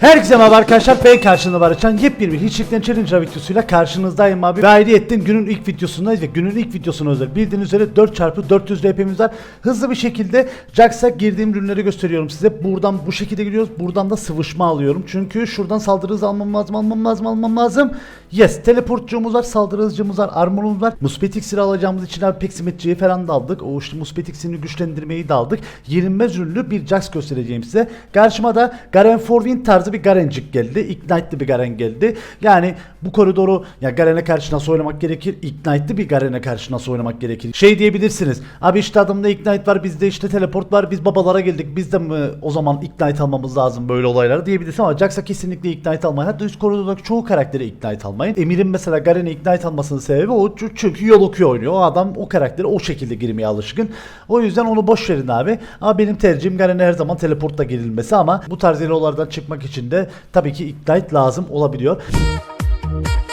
Herkese merhaba arkadaşlar. Ben karşınızda Barışcan yepyeni bir Hiçlikten Challenge videosuyla karşınızdayım abi. Ve ayrıyetten günün ilk videosundayız ve günün ilk videosuna özel bildiğiniz üzere 4x400 RP'miz var. Hızlı bir şekilde Jax'a girdiğim ürünleri gösteriyorum size. Buradan bu şekilde giriyoruz. Buradan da sıvışma alıyorum. Çünkü şuradan saldırı hızı almam lazım almam lazım almam lazım. Yes teleportçumuz var saldırı hızcımız var armorumuz var. Muspetik silah alacağımız için abi peksimetçiyi falan da aldık. O işte muspetik sinir güçlendirmeyi de aldık. Yenilmez ürünlü bir Jax göstereceğim size. Karşıma da Garen Forwin tarzı bir Garencik geldi. Ignite'lı bir Garen geldi. Yani bu koridoru ya Garen'e karşı nasıl oynamak gerekir? Ignite'lı bir Garen'e karşı nasıl oynamak gerekir? Şey diyebilirsiniz. Abi işte adamda Ignite var, bizde işte teleport var. Biz babalara geldik. Biz de mi o zaman Ignite almamız lazım böyle olaylara diyebilirsin ama Jax'a kesinlikle Ignite almayın. Hatta üst koridordaki çoğu karakteri Ignite almayın. Emir'in mesela Garen'e Ignite almasının sebebi o çünkü yol okuyor oynuyor. O adam o karakteri o şekilde girmeye alışkın. O yüzden onu boş verin abi. Ama benim tercihim Garen'e her zaman teleportla girilmesi ama bu tarz elolardan çıkmak için de tabii ki Ignite lazım olabiliyor. Thank you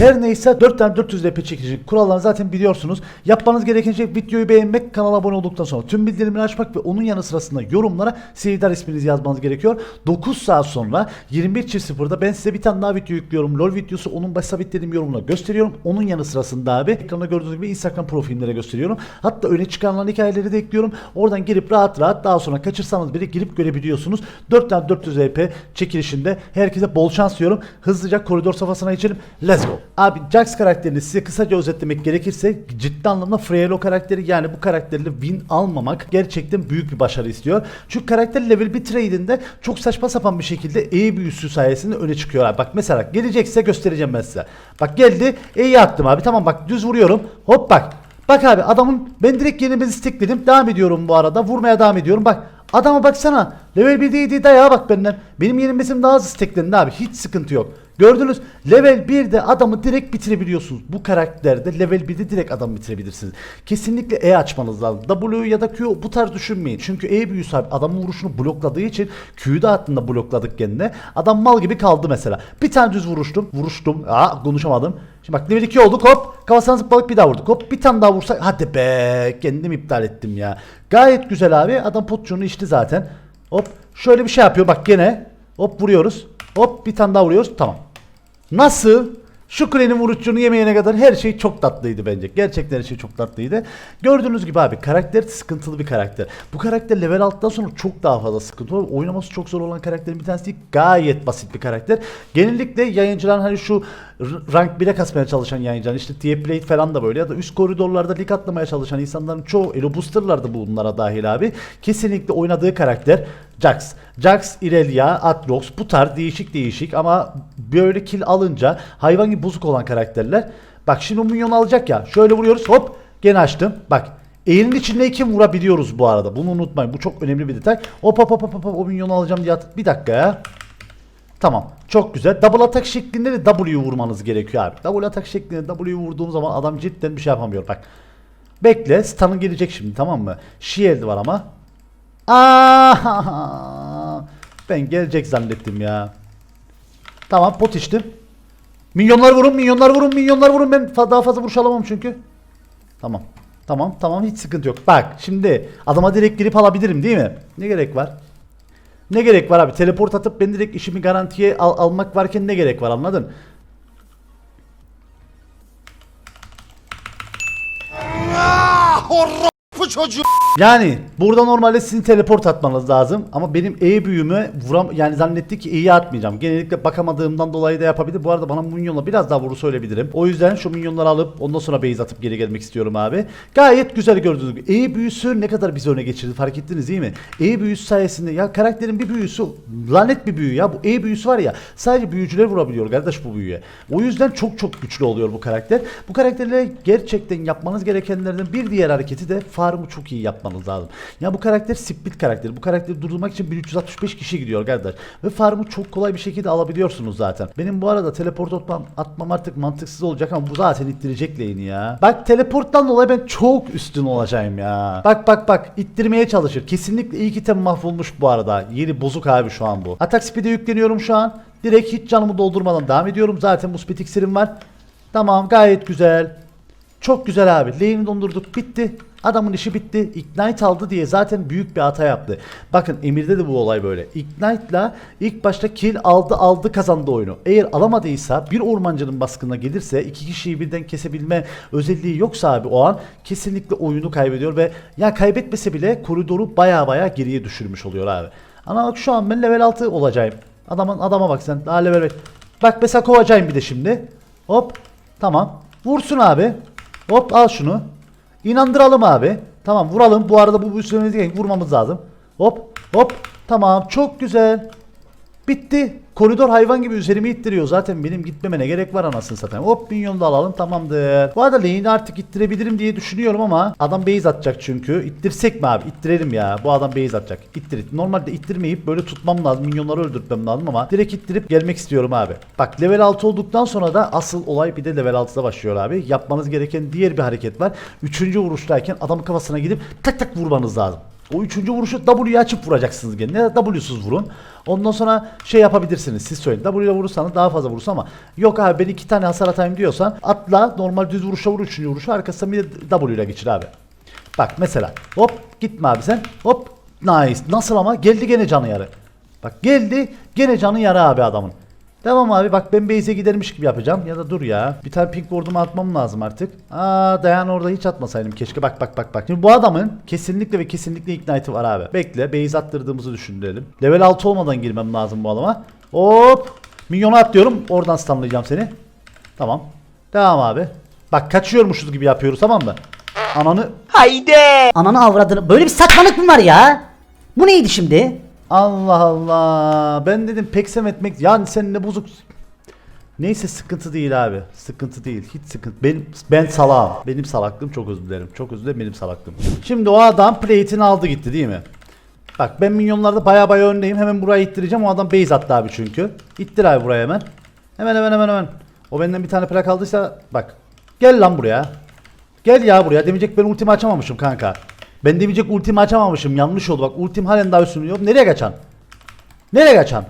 Her neyse 4 tane 400 LP çekici kurallarını zaten biliyorsunuz. Yapmanız gereken şey videoyu beğenmek, kanala abone olduktan sonra tüm bildirimleri açmak ve onun yanı sırasında yorumlara Seyirler isminizi yazmanız gerekiyor. 9 saat sonra 21.00'da ben size bir tane daha video yüklüyorum. LOL videosu onun baş sabitlediğim yorumla gösteriyorum. Onun yanı sırasında abi ekranda gördüğünüz gibi Instagram profilimlere gösteriyorum. Hatta öne çıkarılan hikayeleri de ekliyorum. Oradan girip rahat rahat daha sonra kaçırsanız bile girip görebiliyorsunuz. 4 tane 400 LP çekilişinde herkese bol şans diyorum. Hızlıca koridor safhasına geçelim. Let's go. Abi Jax karakterini size kısaca özetlemek gerekirse ciddi anlamda Freylo karakteri yani bu karakterle win almamak gerçekten büyük bir başarı istiyor. Çünkü karakter level bir trade'inde çok saçma sapan bir şekilde E büyüsü sayesinde öne çıkıyor abi. Bak mesela gelecekse göstereceğim ben size. Bak geldi E'yi attım abi tamam bak düz vuruyorum. Hop bak. Bak abi adamın ben direkt yenimizi stekledim. Devam ediyorum bu arada. Vurmaya devam ediyorum. Bak adama baksana. Level 1 değildi dayağa bak benden. Benim yenilmesim daha hızlı steklendi abi. Hiç sıkıntı yok. Gördünüz level 1'de adamı direkt bitirebiliyorsunuz. Bu karakterde level 1'de direkt adamı bitirebilirsiniz. Kesinlikle E açmanız lazım. W ya da Q bu tarz düşünmeyin. Çünkü E büyüsü abi adamın vuruşunu blokladığı için Q'yu da aslında blokladık kendine. Adam mal gibi kaldı mesela. Bir tane düz vuruştum. Vuruştum. Aa konuşamadım. Şimdi bak level 2 olduk hop. Kafasına zıpladık bir daha vurduk. Hop bir tane daha vursak. Hadi be kendim iptal ettim ya. Gayet güzel abi. Adam potçunu içti zaten. Hop şöyle bir şey yapıyor bak gene. Hop vuruyoruz. Hop bir tane daha vuruyoruz. Tamam. Nasıl? Şu kulenin vuruşçunu yemeyene kadar her şey çok tatlıydı bence. Gerçekten her şey çok tatlıydı. Gördüğünüz gibi abi karakter sıkıntılı bir karakter. Bu karakter level altıdan sonra çok daha fazla sıkıntı var. Oynaması çok zor olan karakterin bir tanesi değil. Gayet basit bir karakter. Genellikle yayıncılar hani şu rank 1'e kasmaya çalışan yayıncılar işte tier plate falan da böyle ya da üst koridorlarda lig atlamaya çalışan insanların çoğu Elo Booster'lar da bunlara dahil abi. Kesinlikle oynadığı karakter Jax. Jax, Irelia, Atrox bu tarz değişik değişik ama böyle kill alınca hayvan gibi bozuk olan karakterler. Bak şimdi o minyonu alacak ya. Şöyle vuruyoruz hop gene açtım. Bak Eğrinin içindeyken vurabiliyoruz bu arada. Bunu unutmayın. Bu çok önemli bir detay. Hop hop hop hop hop o minyonu alacağım diye at- Bir dakika ya. Tamam. Çok güzel. Double atak şeklinde de W vurmanız gerekiyor abi. Double atak şeklinde W vurduğum zaman adam cidden bir şey yapamıyor. Bak. Bekle. Stun'ın gelecek şimdi tamam mı? Shield var ama. Aa! Ben gelecek zannettim ya. Tamam pot içtim. Minyonlar vurun, minyonlar vurun, minyonlar vurun. Ben daha fazla vuruş alamam çünkü. Tamam. Tamam, tamam hiç sıkıntı yok. Bak şimdi adama direkt girip alabilirim değil mi? Ne gerek var? Ne gerek var abi? Teleport atıp ben direkt işimi garantiye al- almak varken ne gerek var anladın? Çocuğu Yani burada normalde sizin teleport atmanız lazım ama benim E büyümü vuram yani zannetti ki E'yi atmayacağım. Genellikle bakamadığımdan dolayı da yapabilir. Bu arada bana minyonla biraz daha vuru söyleyebilirim. O yüzden şu minyonları alıp ondan sonra base atıp geri gelmek istiyorum abi. Gayet güzel gördüğünüz gibi. E büyüsü ne kadar bizi öne geçirdi fark ettiniz değil mi? E büyüsü sayesinde ya karakterin bir büyüsü lanet bir büyü ya. Bu E büyüsü var ya sadece büyücüler vurabiliyor kardeş bu büyüye. O yüzden çok çok güçlü oluyor bu karakter. Bu karakterle gerçekten yapmanız gerekenlerden bir diğer hareketi de farmı çok iyi yapmanız lazım. Ya bu karakter split karakter. Bu karakteri durdurmak için 1365 kişi gidiyor kardeş. Ve farmı çok kolay bir şekilde alabiliyorsunuz zaten. Benim bu arada teleport atmam, atmam artık mantıksız olacak ama bu zaten ittirecek lane'i ya. Bak teleporttan dolayı ben çok üstün olacağım ya. Bak bak bak ittirmeye çalışır. Kesinlikle ilk item mahvolmuş bu arada. Yeni bozuk abi şu an bu. Atak speed'e yükleniyorum şu an. Direkt hiç canımı doldurmadan devam ediyorum. Zaten bu speed iksirim var. Tamam gayet güzel. Çok güzel abi. Lane'i dondurduk. Bitti. Adamın işi bitti. Ignite aldı diye zaten büyük bir hata yaptı. Bakın Emir'de de bu olay böyle. Ignite'la ilk başta kill aldı aldı kazandı oyunu. Eğer alamadıysa bir ormancının baskına gelirse iki kişiyi birden kesebilme özelliği yoksa abi o an kesinlikle oyunu kaybediyor ve ya kaybetmese bile koridoru baya baya geriye düşürmüş oluyor abi. Ama bak şu an ben level 6 olacağım. Adamın adama bak sen daha level beş. Bak mesela kovacağım bir de şimdi. Hop tamam. Vursun abi. Hop al şunu. İnandıralım abi. Tamam vuralım. Bu arada bu üstümüzdeki vurmamız lazım. Hop hop. Tamam çok güzel. Bitti. Koridor hayvan gibi üzerimi ittiriyor. Zaten benim gitmeme ne gerek var anasını satayım. Hop minyonu da alalım tamamdır. Bu arada lane'i artık ittirebilirim diye düşünüyorum ama adam base atacak çünkü. İttirsek mi abi? İttirelim ya. Bu adam base atacak. İttir. Normalde ittirmeyip böyle tutmam lazım. Minyonları öldürtmem lazım ama direkt ittirip gelmek istiyorum abi. Bak level 6 olduktan sonra da asıl olay bir de level 6'da başlıyor abi. Yapmanız gereken diğer bir hareket var. Üçüncü vuruştayken adamın kafasına gidip tak tak vurmanız lazım. O üçüncü vuruşu W'yu açıp vuracaksınız gene. Da W'suz vurun. Ondan sonra şey yapabilirsiniz. Siz söyleyin. W ile vurursanız daha fazla vurursun ama yok abi ben iki tane hasar atayım diyorsan atla normal düz vuruşa vur üçüncü vuruşu arkasından bir de W ile geçir abi. Bak mesela hop gitme abi sen hop nice nasıl ama geldi gene canı yarı. Bak geldi gene canı yarı abi adamın. Tamam abi bak ben base'e gidermiş gibi yapacağım. Ya da dur ya. Bir tane pink ward'umu atmam lazım artık. Aa dayan orada hiç atmasaydım keşke. Bak bak bak bak. Şimdi bu adamın kesinlikle ve kesinlikle ignite'ı var abi. Bekle base attırdığımızı düşünelim. Level 6 olmadan girmem lazım bu adama. Hop. Minyonu atlıyorum. Oradan stunlayacağım seni. Tamam. Devam abi. Bak kaçıyormuşuz gibi yapıyoruz tamam mı? Ananı Ananı avradını. Böyle bir saçmalık mı var ya? Bu neydi şimdi? Allah Allah. Ben dedim peksem etmek. Yani sen ne bozuk. Neyse sıkıntı değil abi. Sıkıntı değil. Hiç sıkıntı. Benim ben salağım. Benim salaklığım çok özür dilerim. Çok özür dilerim benim salaklığım. Şimdi o adam plate'ini aldı gitti değil mi? Bak ben minyonlarda baya baya öndeyim. Hemen buraya ittireceğim. O adam base attı abi çünkü. İttir abi buraya hemen. Hemen hemen hemen hemen. O benden bir tane plak aldıysa bak. Gel lan buraya. Gel ya buraya. Demeyecek ben ultimi açamamışım kanka. Ben demeyecek ultimi açamamışım. Yanlış oldu bak. Ultim halen daha üstünde yok. Nereye kaçan? Nereye kaçan?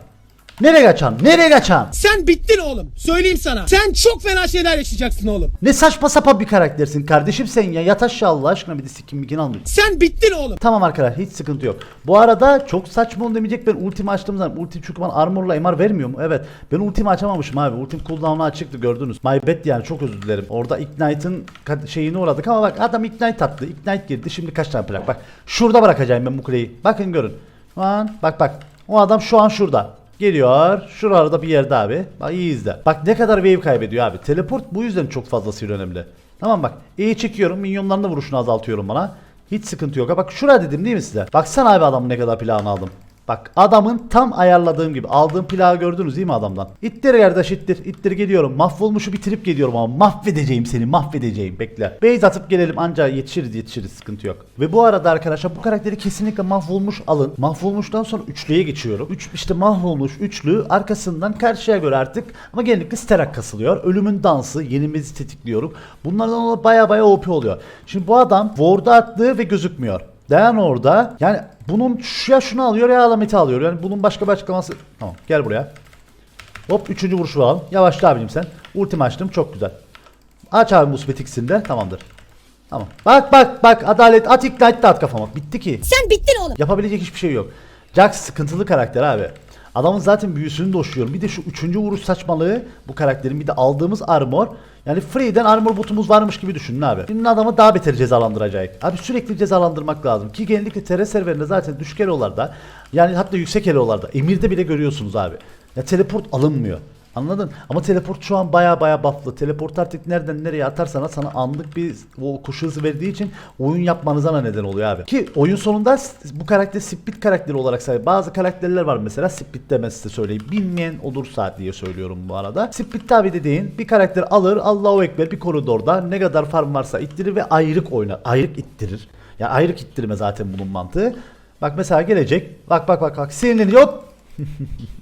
Nereye kaçan? Nereye kaçan? Sen bittin oğlum. Söyleyeyim sana. Sen çok fena şeyler yaşayacaksın oğlum. Ne saçma sapan bir karaktersin kardeşim sen ya. Yat aşağı Allah aşkına bir de sikim mikin almayın. Sen bittin oğlum. Tamam arkadaşlar hiç sıkıntı yok. Bu arada çok saçma oldu demeyecek ben ultimi açtığım zaman ultim çünkü bana armorla MR vermiyor mu? Evet. Ben ultimi açamamışım abi. Ultim cooldown'u açıktı gördünüz. My bad yani çok özür dilerim. Orada Ignite'ın şeyini uğradık ama bak adam Ignite attı. Ignite girdi. Şimdi kaç tane plak? Bak şurada bırakacağım ben bu kuleyi. Bakın görün. An bak bak. O adam şu an şurada. Geliyor. Şurada bir yerde abi. Bak iyi izle. Bak ne kadar wave kaybediyor abi. Teleport bu yüzden çok fazlasıyla önemli. Tamam bak. İyi çekiyorum. Minyonların da vuruşunu azaltıyorum bana. Hiç sıkıntı yok. Bak şurada dedim değil mi size? Baksana abi adamın ne kadar plağını aldım. Bak adamın tam ayarladığım gibi aldığım plağı gördünüz değil mi adamdan? İttir kardeş ittir. ittir geliyorum. Mahvolmuşu bitirip geliyorum ama mahvedeceğim seni mahvedeceğim. Bekle. Base atıp gelelim anca yetişiriz yetişiriz sıkıntı yok. Ve bu arada arkadaşlar bu karakteri kesinlikle mahvolmuş alın. Mahvolmuştan sonra üçlüye geçiyorum. Üç, işte mahvolmuş üçlü arkasından karşıya göre artık ama genellikle sterak kasılıyor. Ölümün dansı yenimizi tetikliyorum. Bunlardan dolayı baya baya OP oluyor. Şimdi bu adam ward'a attığı ve gözükmüyor. Dayan orada. Yani bunun ya şunu alıyor ya alameti alıyor. Yani bunun başka bir açıklaması. Tamam gel buraya. Hop üçüncü vuruşu alalım. Yavaşla abicim sen. Ultim açtım çok güzel. Aç abi musbet ikisini de tamamdır. Tamam. Bak bak bak adalet at ignite de at kafama. Bitti ki. Sen bittin oğlum. Yapabilecek hiçbir şey yok. Jax sıkıntılı karakter abi. Adamın zaten büyüsünü doşuyorum. Bir de şu üçüncü vuruş saçmalığı bu karakterin bir de aldığımız armor. Yani free'den armor botumuz varmış gibi düşünün abi. Şimdi adamı daha beter cezalandıracak. Abi sürekli cezalandırmak lazım. Ki genellikle TR serverinde zaten düşük elolarda yani hatta yüksek elolarda emirde bile görüyorsunuz abi. Ya teleport alınmıyor. Anladın? Ama teleport şu an baya baya bufflı. Teleport artık nereden nereye atarsan at sana anlık bir o koşu hızı verdiği için oyun yapmanıza da neden oluyor abi. Ki oyun sonunda bu karakter split karakteri olarak sahip. Bazı karakterler var mesela split demez size söyleyeyim. Bilmeyen olursa diye söylüyorum bu arada. Split tabi dediğin bir karakter alır Allahu Ekber bir koridorda ne kadar farm varsa ittirir ve ayrık oynar. Ayrık ittirir. Ya ayrık ittirme zaten bunun mantığı. Bak mesela gelecek. Bak bak bak bak sinirleniyor.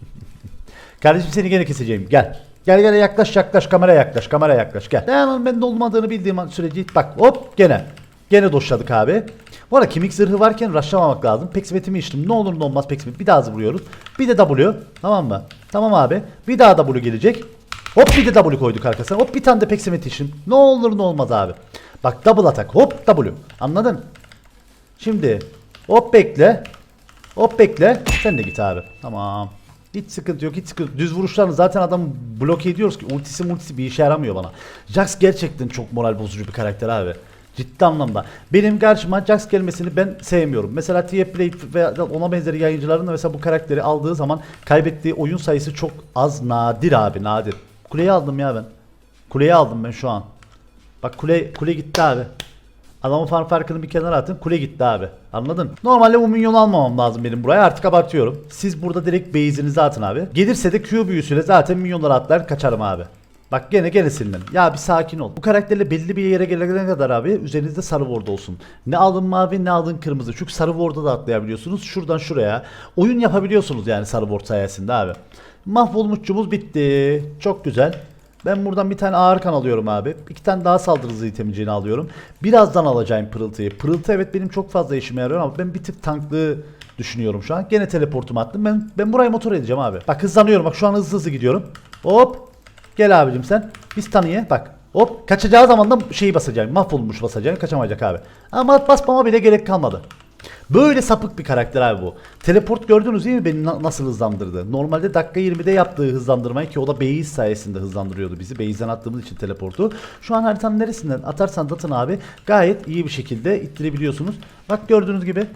Kardeşim seni gene keseceğim. Gel. Gel gel yaklaş yaklaş kamera yaklaş kamera yaklaş gel. Dayanın ben de olmadığını bildiğim sürece bak hop gene. Gene doşladık abi. Bu arada kemik zırhı varken rushlamamak lazım. Peksimetimi içtim. Ne olur ne olmaz peksimet. Bir daha vuruyoruz. Bir de W. Tamam mı? Tamam abi. Bir daha W gelecek. Hop bir de W koyduk arkasına. Hop bir tane de peksimet içtim. Ne olur ne olmaz abi. Bak double atak hop W. Anladın? Şimdi hop bekle. Hop bekle. Sen de git abi. Tamam. Hiç sıkıntı yok. Hiç sıkıntı. Düz vuruşlarını zaten adam bloke ediyoruz ki ultisi multisi bir işe yaramıyor bana. Jax gerçekten çok moral bozucu bir karakter abi. Ciddi anlamda. Benim karşıma Jax gelmesini ben sevmiyorum. Mesela TF Play ve ona benzeri yayıncıların da mesela bu karakteri aldığı zaman kaybettiği oyun sayısı çok az nadir abi nadir. Kuleyi aldım ya ben. Kuleyi aldım ben şu an. Bak kule kule gitti abi. Adamın farm farkını bir kenara atın. Kule gitti abi. Anladın? Normalde bu minyonu almamam lazım benim buraya. Artık abartıyorum. Siz burada direkt base'inizi atın abi. Gelirse de Q büyüsüyle zaten minyonları atlar kaçarım abi. Bak gene gene sinirlen. Ya bir sakin ol. Bu karakterle belli bir yere gelene kadar abi üzerinizde sarı ward olsun. Ne alın mavi ne alın kırmızı. Çünkü sarı ward'a da atlayabiliyorsunuz. Şuradan şuraya. Oyun yapabiliyorsunuz yani sarı ward sayesinde abi. Mahvolmuşçumuz bitti. Çok güzel. Ben buradan bir tane ağır kan alıyorum abi. İki tane daha saldırı hızı itemiciğini alıyorum. Birazdan alacağım pırıltıyı. Pırıltı evet benim çok fazla işime yarıyor ama ben bir tık tanklığı düşünüyorum şu an. Gene teleportumu attım. Ben ben burayı motor edeceğim abi. Bak hızlanıyorum. Bak şu an hızlı hızlı gidiyorum. Hop. Gel abicim sen. Biz tanıya. Bak. Hop. Kaçacağı zaman da şeyi basacağım. Mahvolmuş basacağım. Kaçamayacak abi. Ama basmama bile gerek kalmadı. Böyle sapık bir karakter abi bu. Teleport gördünüz değil mi beni na- nasıl hızlandırdı? Normalde dakika 20'de yaptığı hızlandırmayı ki o da Base sayesinde hızlandırıyordu bizi. Base'den attığımız için teleportu. Şu an haritanın neresinden atarsan datın abi gayet iyi bir şekilde ittirebiliyorsunuz. Bak gördüğünüz gibi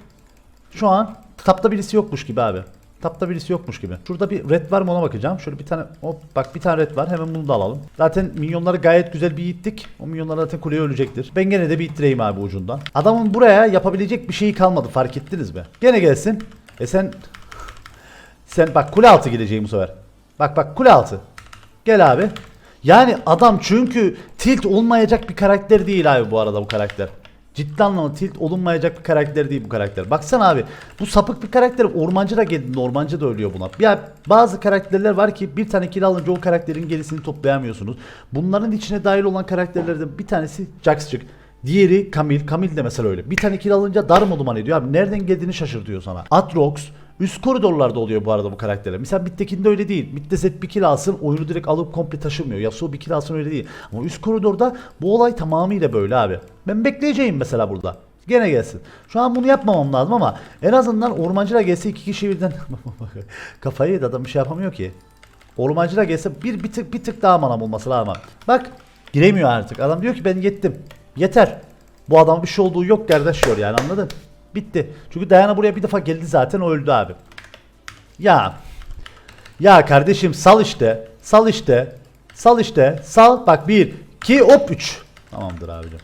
şu an tapta birisi yokmuş gibi abi. Tapta birisi yokmuş gibi. Şurada bir red var mı ona bakacağım. Şöyle bir tane hop bak bir tane red var. Hemen bunu da alalım. Zaten minyonları gayet güzel bir ittik. O minyonlar zaten kuleye ölecektir. Ben gene de bir ittireyim abi ucundan. Adamın buraya yapabilecek bir şeyi kalmadı fark ettiniz mi? Gene gelsin. E sen sen bak kule altı geleceğim bu sefer. Bak bak kule altı. Gel abi. Yani adam çünkü tilt olmayacak bir karakter değil abi bu arada bu karakter. Ciddi anlamda tilt olunmayacak bir karakter değil bu karakter. Baksana abi bu sapık bir karakter ormancı da geldi ormancı da ölüyor buna. Ya bazı karakterler var ki bir tane kill alınca o karakterin gerisini toplayamıyorsunuz. Bunların içine dahil olan karakterlerden bir tanesi Jax'cık. Diğeri Kamil. Kamil de mesela öyle. Bir tane kill alınca darmaduman ediyor abi. Nereden geldiğini şaşırtıyor sana. Atrox üst koridorlarda oluyor bu arada bu karakterler. Mesela Mid'dekinde öyle değil. Mid'de Zed bir kill alsın oyunu direkt alıp komple taşımıyor. Yasuo bir kill alsın öyle değil. Ama üst koridorda bu olay tamamıyla böyle abi. Ben bekleyeceğim mesela burada. Gene gelsin. Şu an bunu yapmamam lazım ama en azından ormancılar gelse iki kişi birden kafayı yedi adam bir şey yapamıyor ki. Ormancılar gelse bir, bir tık bir tık daha manam olması lazım. Bak giremiyor artık. Adam diyor ki ben yettim. Yeter. Bu adamın bir şey olduğu yok kardeş diyor yani anladın? Bitti. Çünkü Dayana buraya bir defa geldi zaten o öldü abi. Ya. Ya kardeşim sal işte. Sal işte. Sal işte. Sal. Bak bir. iki hop üç. Tamamdır abicim.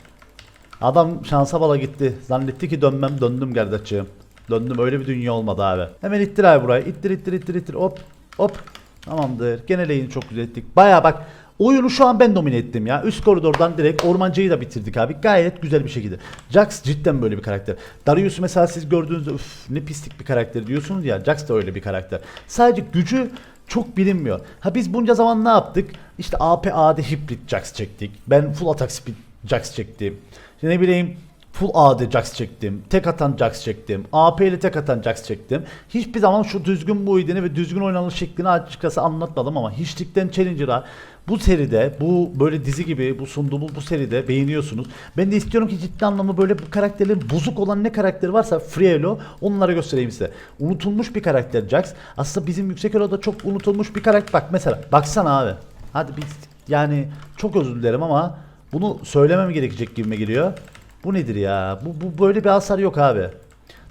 Adam şansa bala gitti. Zannetti ki dönmem döndüm kardeşim. Döndüm öyle bir dünya olmadı abi. Hemen ittir abi burayı. İttir ittir ittir ittir. Hop hop. Tamamdır. Gene çok güzel ettik. Baya bak oyunu şu an ben domine ettim ya. Üst koridordan direkt ormancıyı da bitirdik abi. Gayet güzel bir şekilde. Jax cidden böyle bir karakter. Darius'u mesela siz gördüğünüzde üf ne pislik bir karakter diyorsunuz ya. Jax da öyle bir karakter. Sadece gücü çok bilinmiyor. Ha biz bunca zaman ne yaptık? İşte AP AD hibrit Jax çektik. Ben full attack speed Jax çektim. İşte ne bileyim Full AD Jax çektim. Tek atan Jax çektim. AP ile tek atan Jax çektim. Hiçbir zaman şu düzgün muhidini ve düzgün oynanış şeklini açıkçası anlatmadım ama hiçlikten Challenger'a bu seride bu böyle dizi gibi bu sunduğumuz bu seride beğeniyorsunuz. Ben de istiyorum ki ciddi anlamda böyle bu karakterlerin bozuk olan ne karakteri varsa Frielo onları göstereyim size. Unutulmuş bir karakter Jax. Aslında bizim yüksek eloda çok unutulmuş bir karakter. Bak mesela baksana abi. Hadi biz yani çok özür dilerim ama bunu söylemem gerekecek gibime geliyor. Bu nedir ya? Bu, bu böyle bir hasar yok abi.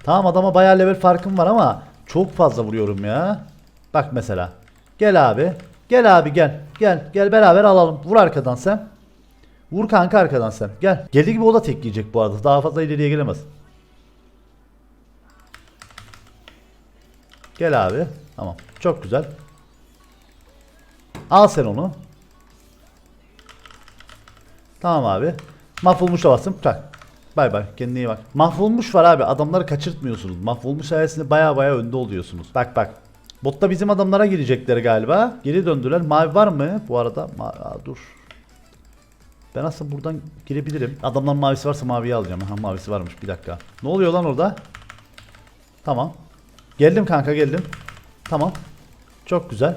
Tamam adama bayağı level farkım var ama çok fazla vuruyorum ya. Bak mesela. Gel abi. Gel abi gel. Gel. Gel beraber alalım. Vur arkadan sen. Vur kanka arkadan sen. Gel. Geldiği gibi o da tek yiyecek bu arada. Daha fazla ileriye gelemez. Gel abi. Tamam. Çok güzel. Al sen onu. Tamam abi. Mahvolmuş da bastım. Tak. Bay bay. Kendine iyi bak. Mahvolmuş var abi. Adamları kaçırtmıyorsunuz. Mahvolmuş sayesinde baya baya önde oluyorsunuz. Bak bak. Botta bizim adamlara girecekler galiba. Geri döndüler. Mavi var mı bu arada? Ma Aa, dur. Ben aslında buradan girebilirim. Adamların mavisi varsa maviyi alacağım. Ha mavisi varmış. Bir dakika. Ne oluyor lan orada? Tamam. Geldim kanka geldim. Tamam. Çok güzel.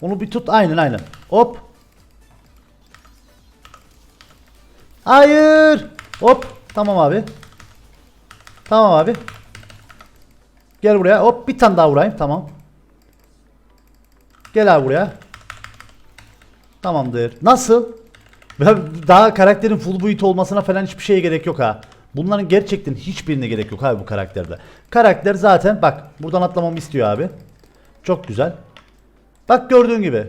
Onu bir tut. Aynen aynen. Hop. Hayır. Hop. Tamam abi. Tamam abi. Gel buraya. Hop bir tane daha vurayım. Tamam. Gel abi buraya. Tamamdır. Nasıl? Daha karakterin full boyut olmasına falan hiçbir şeye gerek yok ha. Bunların gerçekten hiçbirine gerek yok abi bu karakterde. Karakter zaten bak buradan atlamamı istiyor abi. Çok güzel. Bak gördüğün gibi.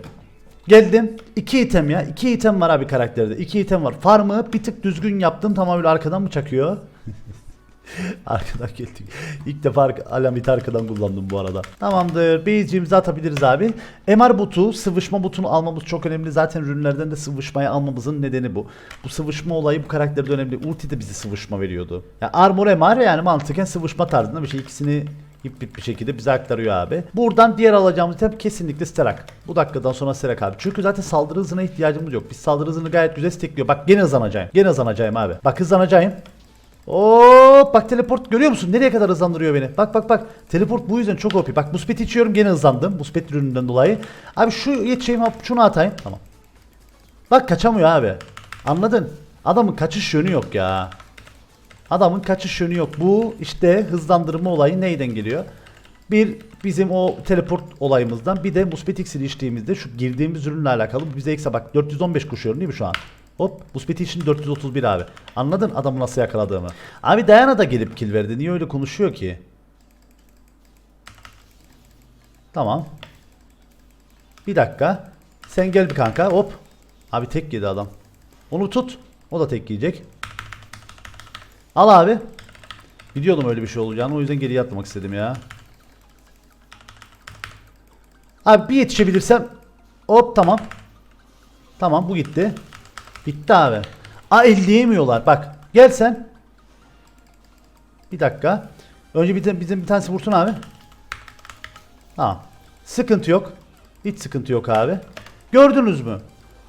Geldim. iki item ya. iki item var abi karakterde. İki item var. Farmı bir tık düzgün yaptım. Tamamıyla arkadan mı çakıyor? arkadan geldik. İlk defa alameti arkadan kullandım bu arada. Tamamdır. İmza atabiliriz abi. MR butu, sıvışma butunu almamız çok önemli. Zaten ürünlerden de sıvışmayı almamızın nedeni bu. Bu sıvışma olayı bu karakterde önemli. Ulti de bize sıvışma veriyordu. Ya armor MR yani mantıken sıvışma tarzında bir şey. İkisini ip bit bir şekilde bize aktarıyor abi. Buradan diğer alacağımız item kesinlikle Sterak. Bu dakikadan sonra Sterak abi. Çünkü zaten saldırı hızına ihtiyacımız yok. Biz saldırı hızını gayet güzel stekliyor. Bak gene hızlanacağım. Gene hızlanacağım abi. Bak hızlanacağım. Oo bak teleport görüyor musun? Nereye kadar hızlandırıyor beni? Bak bak bak. Teleport bu yüzden çok OP. Bak muspet içiyorum gene hızlandım. Muspet ürününden dolayı. Abi şu yetişeyim şunu atayım. Tamam. Bak kaçamıyor abi. Anladın? Adamın kaçış yönü yok ya. Adamın kaçış yönü yok. Bu işte hızlandırma olayı neyden geliyor? Bir bizim o teleport olayımızdan bir de muspet iksiri içtiğimizde şu girdiğimiz ürünle alakalı bize ekse bak 415 koşuyorum değil mi şu an? Hop muspet için 431 abi. Anladın adamı nasıl yakaladığımı. Abi Diana da gelip kill verdi. Niye öyle konuşuyor ki? Tamam. Bir dakika. Sen gel bir kanka. Hop. Abi tek yedi adam. Onu tut. O da tek yiyecek. Al abi. Biliyordum öyle bir şey olacağını o yüzden geriye atlamak istedim ya. Abi bir yetişebilirsem hop tamam. Tamam bu gitti. Bitti abi. A elleyemiyorlar bak. Gel sen. Bir dakika. Önce bir, bizim bir tanesi vursun abi. Tamam. Sıkıntı yok. Hiç sıkıntı yok abi. Gördünüz mü?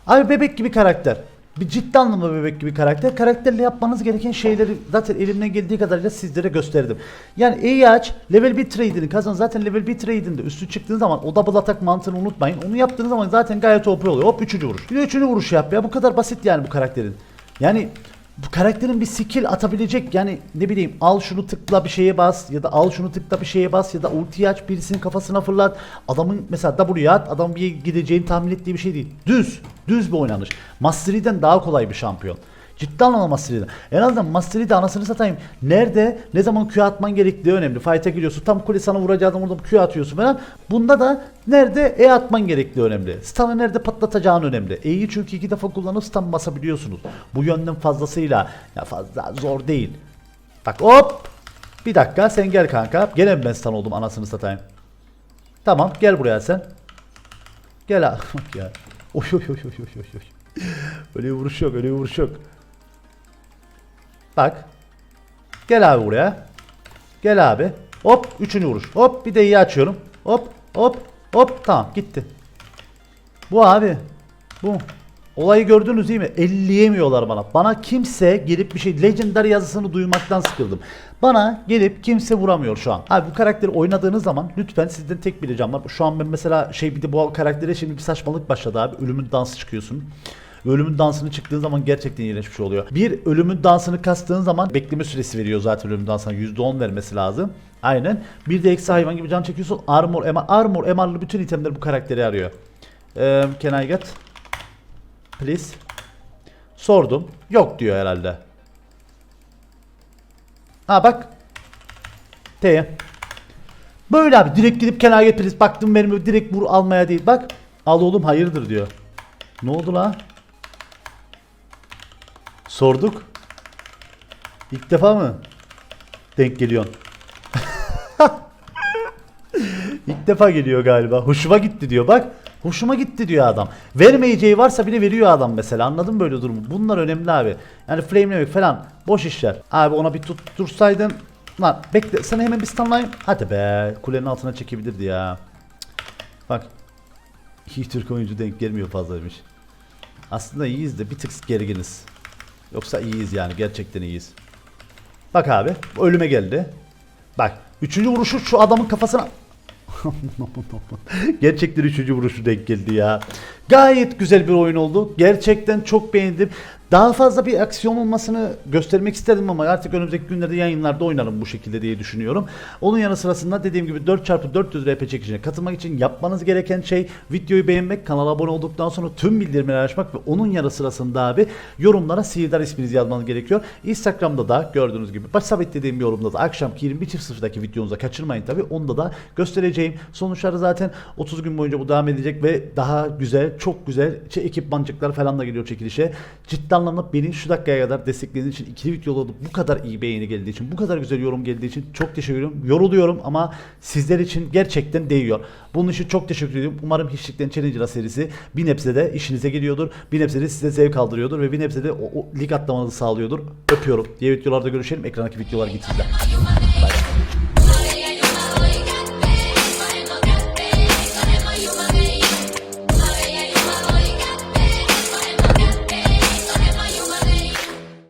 Abi bebek gibi karakter. Bir ciddi anlamda bebek gibi karakter. Karakterle yapmanız gereken şeyleri zaten elimden geldiği kadarıyla sizlere gösterdim. Yani E'yi aç, level 1 trade'ini kazan. Zaten level 1 trade'inde üstü çıktığın zaman o double attack mantığını unutmayın. Onu yaptığınız zaman zaten gayet OP oluyor. Hop 3. vuruş. Bir de 3. vuruş yap ya. Bu kadar basit yani bu karakterin. Yani bu karakterin bir skill atabilecek yani ne bileyim al şunu tıkla bir şeye bas ya da al şunu tıkla bir şeye bas ya da ulti aç birisinin kafasına fırlat. Adamın mesela W'ye at adam bir gideceğini tahmin ettiği bir şey değil. Düz. Düz bir oynanış. Mastery'den daha kolay bir şampiyon. Ciddi anlamda Mastery'den. En azından Mastery'de anasını satayım. Nerede ne zaman Q atman gerektiği önemli. Fight'e giriyorsun tam kule sana vuracağı adam orada Q atıyorsun falan. Bunda da nerede E atman gerektiği önemli. Stun'ı nerede patlatacağın önemli. E'yi çünkü iki defa kullanıp stun basabiliyorsunuz. Bu yönden fazlasıyla ya fazla zor değil. Bak hop. Bir dakika sen gel kanka. Gene ben stun oldum anasını satayım. Tamam gel buraya sen. Gel abi. Ya. Oy oy oy oy oy oy. Öyle bir vuruş yok öyle bir vuruş yok. Bak. Gel abi buraya. Gel abi. Hop üçüncü vuruş. Hop bir de iyi açıyorum. Hop hop hop tamam gitti. Bu abi. Bu. Olayı gördünüz değil mi? Elleyemiyorlar bana. Bana kimse gelip bir şey Legendary yazısını duymaktan sıkıldım. Bana gelip kimse vuramıyor şu an. Abi bu karakteri oynadığınız zaman lütfen sizden tek bir ricam var. Şu an ben mesela şey bir de bu karaktere şimdi bir saçmalık başladı abi. Ölümün dansı çıkıyorsun. Ölümün dansını çıktığın zaman gerçekten iğrenç oluyor. Bir ölümün dansını kastığın zaman bekleme süresi veriyor zaten ölümün dansına. %10 vermesi lazım. Aynen. Bir de eksi hayvan gibi can çekiyorsun. Armor, MR, armor, MR'lı bütün itemler bu karakteri arıyor. Ee, can I get? Please. Sordum. Yok diyor herhalde. Ha bak. T. Böyle abi direkt gidip can I get please baktım benim direkt vur almaya değil. Bak. Al oğlum hayırdır diyor. Ne oldu la? Sorduk. İlk defa mı? Denk geliyorsun. İlk defa geliyor galiba. Hoşuma gitti diyor bak. Hoşuma gitti diyor adam. Vermeyeceği varsa bile veriyor adam mesela. Anladın mı böyle durumu? Bunlar önemli abi. Yani flamelemek falan boş işler. Abi ona bir tuttursaydın. Lan bekle sana hemen bir stunlayayım. Hadi be. Kulenin altına çekebilirdi ya. Bak. İyi Türk oyuncu denk gelmiyor fazlaymış. Aslında iyiyiz de bir tık gerginiz. Yoksa iyiyiz yani gerçekten iyiyiz. Bak abi ölüme geldi. Bak üçüncü vuruşu şu adamın kafasına Gerçekten üçüncü vuruşu denk geldi ya. Gayet güzel bir oyun oldu. Gerçekten çok beğendim. Daha fazla bir aksiyon olmasını göstermek istedim ama artık önümüzdeki günlerde yayınlarda oynarım bu şekilde diye düşünüyorum. Onun yanı sırasında dediğim gibi 4x400 RP çekicine katılmak için yapmanız gereken şey videoyu beğenmek, kanala abone olduktan sonra tüm bildirimleri açmak ve onun yanı sırasında abi yorumlara Sihirdar isminizi yazmanız gerekiyor. Instagram'da da gördüğünüz gibi baş sabitlediğim yorumda da akşamki 21.00'daki videonuza kaçırmayın tabi. Onda da göstereceğim. Sonuçları zaten 30 gün boyunca bu devam edecek ve daha güzel, çok güzel şey, ekipmancıklar falan da geliyor çekilişe. Ciddi anlamda beni şu dakikaya kadar desteklediğiniz için ikili videolarda bu kadar iyi beğeni geldiği için, bu kadar güzel yorum geldiği için çok teşekkür ediyorum. Yoruluyorum ama sizler için gerçekten değiyor. Bunun için çok teşekkür ediyorum. Umarım Hiçlikten Challenger serisi bir nebze de işinize geliyordur. Bir nebze de size zevk aldırıyordur ve bir nebze de o, o lig atlamanızı sağlıyordur. Öpüyorum. Diğer videolarda görüşelim. Ekrandaki videolar gitsinler.